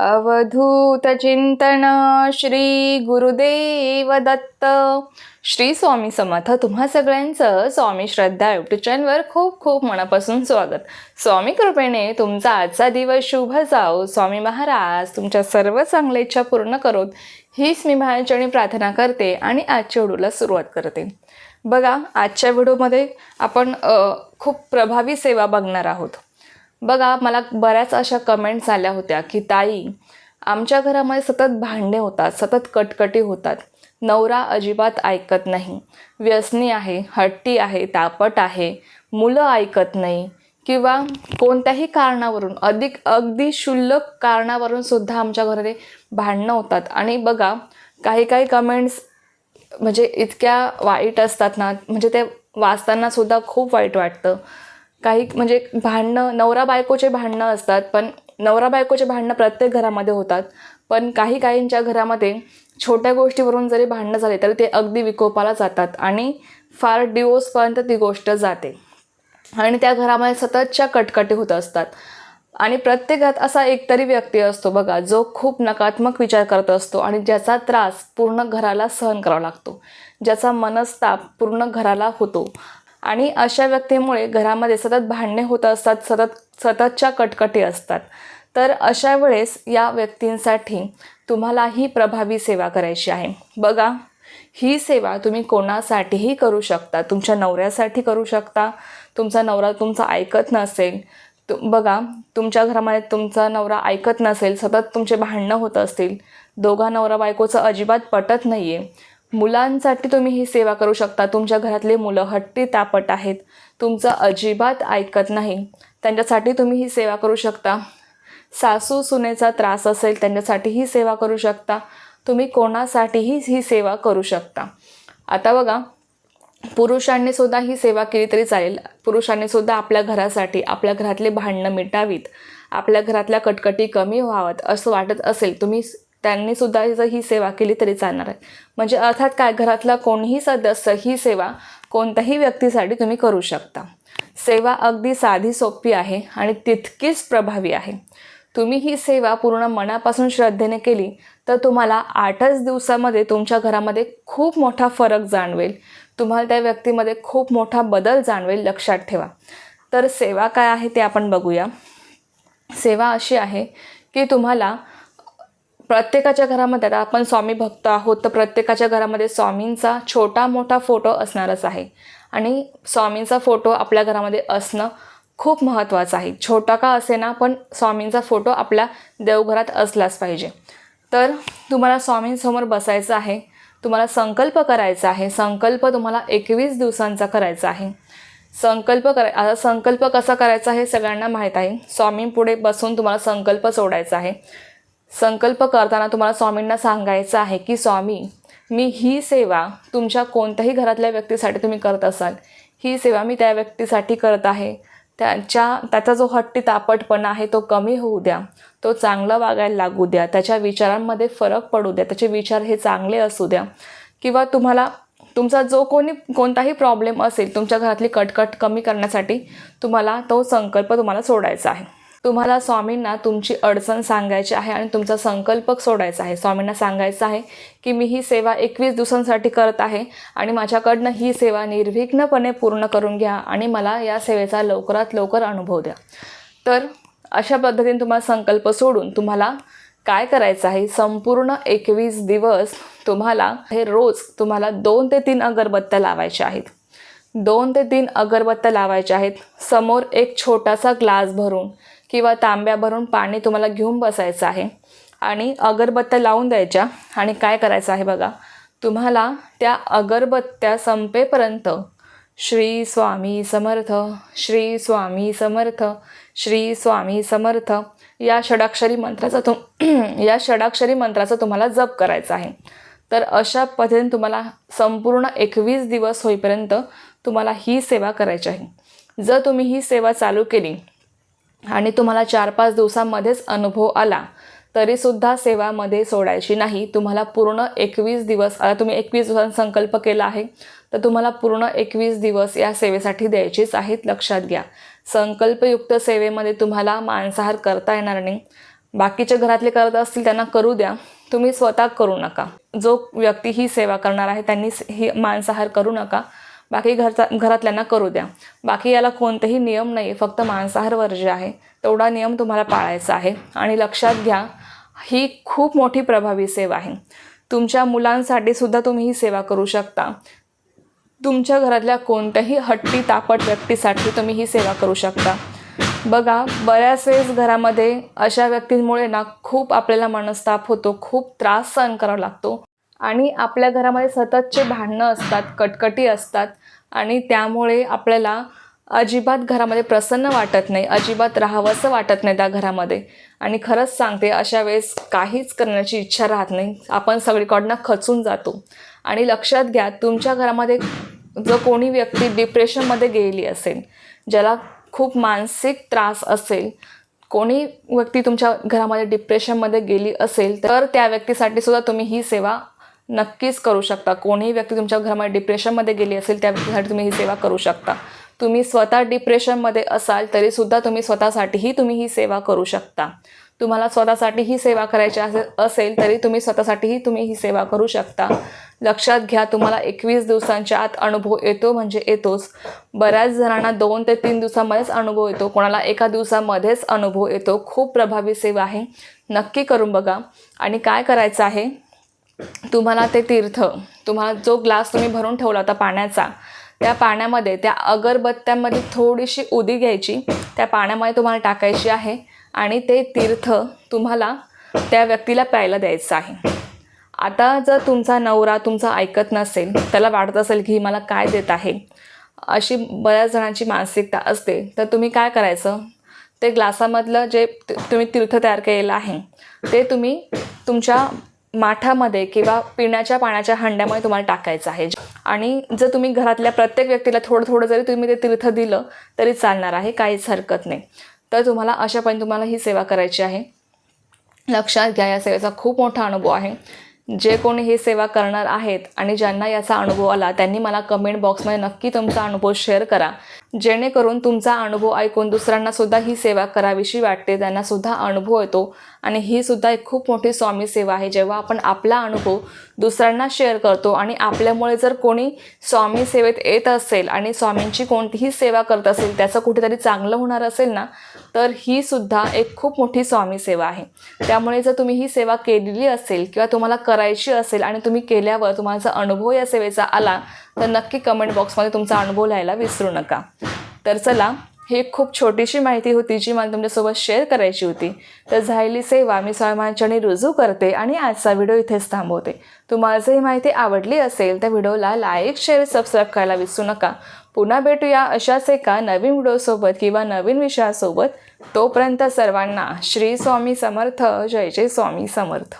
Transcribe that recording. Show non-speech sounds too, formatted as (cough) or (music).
अवधूत चिंतन श्री गुरुदेव दत्त. श्री स्वामी समर्थ तुम्हा सगळ्यांचं स्वामी श्रद्धा युट्यूब चॅनलवर खूप खूप मनापासून स्वागत. स्वामी कृपेने तुमचा आजचा दिवस शुभ जाओ. स्वामी महाराज तुमच्या सर्व चांगल्या इच्छा पूर्ण करोत. हीच मी महाचरणी प्रार्थना करते आणि आजच्या व्हिडिओला सुरुवात करते. बघा आजच्या व्हिडिओमध्ये आपण खूप प्रभावी सेवा बघणार आहोत. बघा मला बऱ्याच अशा कमेंट्स आल्या होत्या की ताई आमच्या घरामध्ये सतत भांडणे होतात सतत कटकटी होतात. नवरा अजिबात ऐकत नाही. व्यसनी आहे हट्टी आहे तापट आहे. मुलं ऐकत नाही. किंवा कोणत्याही कारणावरून अधिक अगदी क्षुल्लक कारणावरून सुद्धा आमच्या घरामध्ये भांडणं होतात. आणि बघा काही काही कमेंट्स म्हणजे इतक्या वाईट असतात ना म्हणजे ते वाचताना सुद्धा खूप वाईट वाटतं. काही म्हणजे भांडणं नवरा बायकोचे भांडणं असतात पण नवरा बायकोचे भांडणं प्रत्येक घरामध्ये होतात. पण काही काहींच्या घरामध्ये छोट्या गोष्टीवरून जरी भांडणं झाले तरी ते अगदी विकोपाला जातात आणि फार डिवोर्सपर्यंत ती गोष्ट जाते. आणि त्या घरामध्ये सततच्या कटकटी होत असतात. आणि प्रत्येकात असा एकतरी व्यक्ती असतो बघा जो खूप नकारात्मक विचार करत असतो आणि ज्याचा त्रास पूर्ण घराला सहन करावा लागतो. ज्याचा मनस्ताप पूर्ण घराला होतो. आणि अशा व्यक्तीमुळे घरामध्ये सतत भांडणे होत असतात सतत सततच्या कटकटी असतात. तर अशा वेळेस या व्यक्तींसाठी तुम्हाला ही प्रभावी सेवा करायची आहे. बघा ही सेवा तुम्ही कोणासाठीही करू शकता. तुमच्या नवऱ्यासाठी करू शकता. तुमचा नवरा तुमचा ऐकत नसेल. तु बघा तुमच्या घरामध्ये तुमचा नवरा ऐकत नसेल सतत तुमचे भांडणं होत असतील. दोघा नवरा बायकोचं अजिबात पटत नाही आहे मुलांसाठी तुम्ही ही सेवा करू शकता. तुमच्या घरातले मुलं हट्टी तापट आहेत. तुमचं अजिबात ऐकत नाही. त्यांच्यासाठी तुम्ही ही सेवा करू शकता. सासू सुनेचा त्रास असेल त्यांच्यासाठी ही सेवा करू शकता. तुम्ही कोणासाठीही ही सेवा करू शकता. आता बघा पुरुषांनी सुद्धा ही सेवा केली तरी चालेल. पुरुषांनी सुद्धा आपल्या घरासाठी आपल्या घरातले भांडणं मिटावीत. आपल्या घरातल्या कटकटी कमी व्हावत असं वाटत असेल तुम्ही त्यांनी सुद्धा जर ही सेवा केली तरी चालणार आहे. म्हणजे अर्थात काय? घरातला कोणीही सदस्य ही सेवा कोणत्याही व्यक्तीसाठी तुम्ही करू शकता. सेवा अगदी साधी सोपी आहे आणि तितकीच प्रभावी आहे. तुम्ही ही सेवा पूर्ण मनापासून श्रद्धेने केली तर तुम्हाला आठच दिवसामध्ये तुमच्या घरामध्ये खूप मोठा फरक जाणवेल. तुम्हाला त्या व्यक्तीमध्ये खूप मोठा बदल जाणवेल लक्षात ठेवा. तर सेवा काय आहे ते आपण बघूया. सेवा अशी आहे की तुम्हाला प्रत्येकाच्या घरामध्ये आता आपण स्वामी भक्त आहोत तर प्रत्येकाच्या घरामध्ये स्वामींचा छोटा मोठा फोटो असणारच आहे. आणि स्वामींचा फोटो आपल्या घरामध्ये असणं खूप महत्त्वाचं आहे. छोटा का असेना पण स्वामींचा फोटो आपल्या देवघरात असलाच पाहिजे. तर तुम्हाला स्वामींसमोर बसायचं आहे तुम्हाला संकल्प करायचा आहे. संकल्प तुम्हाला एकवीस दिवसांचा करायचा आहे. संकल्प कराय आता संकल्प कसा करायचा हे सगळ्यांना माहीत आहे. स्वामींपुढे बसून तुम्हाला संकल्प सोडायचा आहे. संकल्प करताना तुम्हाला स्वामींना सांगायचं आहे की स्वामी मी ही सेवा तुमच्या कोणत्याही घरातल्या व्यक्तीसाठी तुम्ही करत असाल. ही सेवा मी त्या व्यक्तीसाठी करत आहे. त्याच्या त्याचा जो हट्टी तापटपणा आहे तो कमी होऊ द्या. तो चांगला वागायला लागू द्या. त्याच्या विचारांमध्ये फरक पडू द्या. त्याचे विचार हे चांगले असू द्या. किंवा तुम्हाला तुमचा जो कोणी कोणताही प्रॉब्लेम असेल तुमच्या घरातली कटकट कमी करण्यासाठी तुम्हाला तो संकल्प तुम्हाला सोडायचा आहे. तुम्हाला स्वामींना तुमची अडचण सांगायची आहे आणि तुमचा संकल्प सोडायचा आहे. स्वामींना सांगायचं आहे की मी ही सेवा एकवीस दिवसांसाठी करत आहे आणि माझ्याकडनं ही सेवा निर्विघ्नपणे पूर्ण करून घ्या आणि मला या सेवेचा लवकरात लवकर अनुभव द्या. तर अशा पद्धतीने तुम्हाला संकल्प सोडून तुम्हाला काय करायचं आहे? संपूर्ण एकवीस दिवस तुम्हाला हे रोज तुम्हाला दोन ते तीन अगरबत्त्या लावायच्या आहेत. दोन ते तीन अगरबत्त्या लावायच्या आहेत. समोर एक छोटासा ग्लास भरून किंवा तांब्या भरून पाणी तुम्हाला घेऊन बसायचं आहे. आणि अगरबत्त्या लावून द्यायच्या. आणि काय करायचं आहे बघा. तुम्हाला त्या अगरबत्त्या संपेपर्यंत श्री स्वामी समर्थ श्री स्वामी समर्थ श्री स्वामी समर्थ या षडाक्षरी मंत्राचा तुम (clears throat) या षडाक्षरी मंत्राचा तुम्हाला जप करायचा आहे. तर अशा पद्धतीने तुम्हाला संपूर्ण एकवीस दिवस होईपर्यंत तुम्हाला ही सेवा करायची आहे. जर तुम्ही ही सेवा चालू केली आणि तुम्हाला चार पाच दिवसांमध्येच अनुभव आला तरीसुद्धा सेवामध्ये सोडायची नाही. तुम्हाला पूर्ण एकवीस दिवस आता तुम्ही एकवीस दिवसांचा संकल्प केला आहे तर तुम्हाला पूर्ण एकवीस दिवस या सेवेसाठी द्यायचीच आहेत. लक्षात घ्या. संकल्पयुक्त सेवेमध्ये तुम्हाला मांसाहार करता येणार नाही. बाकीच्या घरातले करत असतील त्यांना करू द्या. तुम्ही स्वतः करू नका. जो व्यक्ती ही सेवा करणार आहे त्यांनी ही मांसाहार करू नका. बाकी घरचा घरातल्यांना करू द्या. बाकी याला कोणतेही नियम नाही फक्त मांसाहार वर्ज्य आहे. तेवढा नियम तुम्हाला पाळायचा आहे. आणि लक्षात घ्या ही खूप मोठी प्रभावी सेवा आहे. तुमच्या मुलांसाठी सुद्धा तुम्ही ही सेवा करू शकता. तुमच्या घरातल्या कोणत्याही हट्टी तापट व्यक्तीसाठी तुम्ही ही सेवा करू शकता. बघा बऱ्याच वेळेस घरामध्ये अशा व्यक्तींमुळे ना खूप आपल्याला मनस्ताप होतो खूप त्रास सहन करावा लागतो. आणि आपल्या घरामध्ये सततचे भांडणं असतात कटकटी असतात आणि त्यामुळे आपल्याला अजिबात घरामध्ये प्रसन्न वाटत नाही अजिबात राहावंसं वाटत नाही त्या घरामध्ये. आणि खरंच सांगते अशा वेळेस काहीच करण्याची इच्छा राहत नाही. आपण सगळीकडनं खचून जातो. आणि लक्षात घ्या तुमच्या घरामध्ये जर कोणी व्यक्ती डिप्रेशनमध्ये गेली असेल ज्याला खूप मानसिक त्रास असेल कोणी व्यक्ती तुमच्या घरामध्ये डिप्रेशनमध्ये गेली असेल तर त्या व्यक्तीसाठी सुद्धा तुम्ही ही सेवा नक्कीच करू शकता. कोणीही व्यक्ती तुमच्या घरामध्ये डिप्रेशनमध्ये गेली असेल त्या व्यक्तीसाठी तुम्ही ही सेवा करू शकता. तुम्ही स्वतः डिप्रेशनमध्ये असाल तरीसुद्धा तुम्ही स्वतःसाठीही तुम्ही ही सेवा करू शकता. तुम्हाला स्वतःसाठी ही सेवा करायची असे असेल तरी तुम्ही स्वतःसाठीही तुम्ही ही सेवा करू शकता. लक्षात घ्या तुम्हाला एकवीस दिवसांच्या आत अनुभव येतो म्हणजे येतोच. बऱ्याच जणांना दोन ते तीन दिवसामध्येच अनुभव येतो. कोणाला एका दिवसामध्येच अनुभव येतो. खूप प्रभावी सेवा आहे. नक्की करून बघा. आणि काय करायचं आहे? तुम्हाला ते तीर्थ तुम्हाला जो ग्लास तुम्ही भरून ठेवला होता पाण्याचा त्या पाण्यामध्ये त्या अगरबत्त्यांमध्ये थोडीशी उदी घ्यायची त्या पाण्यामध्ये तुम्हाला टाकायची आहे आणि ते तीर्थ तुम्हाला त्या व्यक्तीला प्यायला द्यायचं आहे. आता जर तुमचा नवरा तुमचा ऐकत नसेल त्याला वाटत असेल की ही मला काय देत आहे अशी बऱ्याच जणांची मानसिकता असते तर तुम्ही काय करायचं? ते ग्लासामधलं जे तुम्ही तीर्थ तयार केलेलं आहे ते तुम्ही तुमच्या माठामध्ये किंवा पिण्याच्या पाण्याच्या हंड्यामध्ये तुम्हाला टाकायचं आहे. आणि जर तुम्ही घरातल्या प्रत्येक व्यक्तीला थोडं थोडं जरी तुम्ही ते तीर्थ दिलं तरी चालणार आहे काहीच हरकत नाही. तर तुम्हाला अशापर्यंत तुम्हाला ही सेवा करायची आहे. लक्षात घ्या या सेवेचा खूप मोठा अनुभव आहे. जे कोणी ही सेवा करणार आहेत आणि ज्यांना याचा अनुभव आला त्यांनी मला कमेंट बॉक्समध्ये नक्की तुमचा अनुभव शेअर करा. जेणेकरून तुमचा अनुभव ऐकून दुसऱ्यांना सुद्धा ही सेवा करावीशी वाटते. त्यांना सुद्धा अनुभव येतो. आणि ही सुद्धा एक खूप मोठी स्वामी सेवा आहे. जेव्हा आपण आपला अनुभव दुसऱ्यांना शेअर करतो आणि आपल्यामुळे जर कोणी स्वामी सेवेत येत असेल आणि स्वामींची कोणतीही सेवा करत असेल त्याचं कुठेतरी चांगलं होणार असेल ना तर ही सुद्धा एक खूप मोठी स्वामी सेवा आहे. त्यामुळे जर तुम्ही ही सेवा केलेली असेल किंवा तुम्हाला करायची असेल आणि तुम्ही केल्यावर तुम्हाला अनुभव या सेवेचा आला तर नक्की कमेंट बॉक्समध्ये तुमचा अनुभव लिहायला विसरू नका. तर चला ही खूप छोटीशी माहिती होती जी मला तुमच्यासोबत शेअर करायची होती. तर झालेली सेवा मी स्वामींच्याने रुजू करते आणि आजचा व्हिडिओ इथेच थांबवते. तुम्हाला जर ही माहिती आवडली असेल तर व्हिडिओला लाईक शेअर सबस्क्राईब करायला विसरू नका. पुन्हा भेटूया अशाच एका नवीन व्हिडिओसोबत किंवा नवीन विषयासोबत. तोपर्यंत सर्वांना श्री स्वामी समर्थ. जय जय स्वामी समर्थ.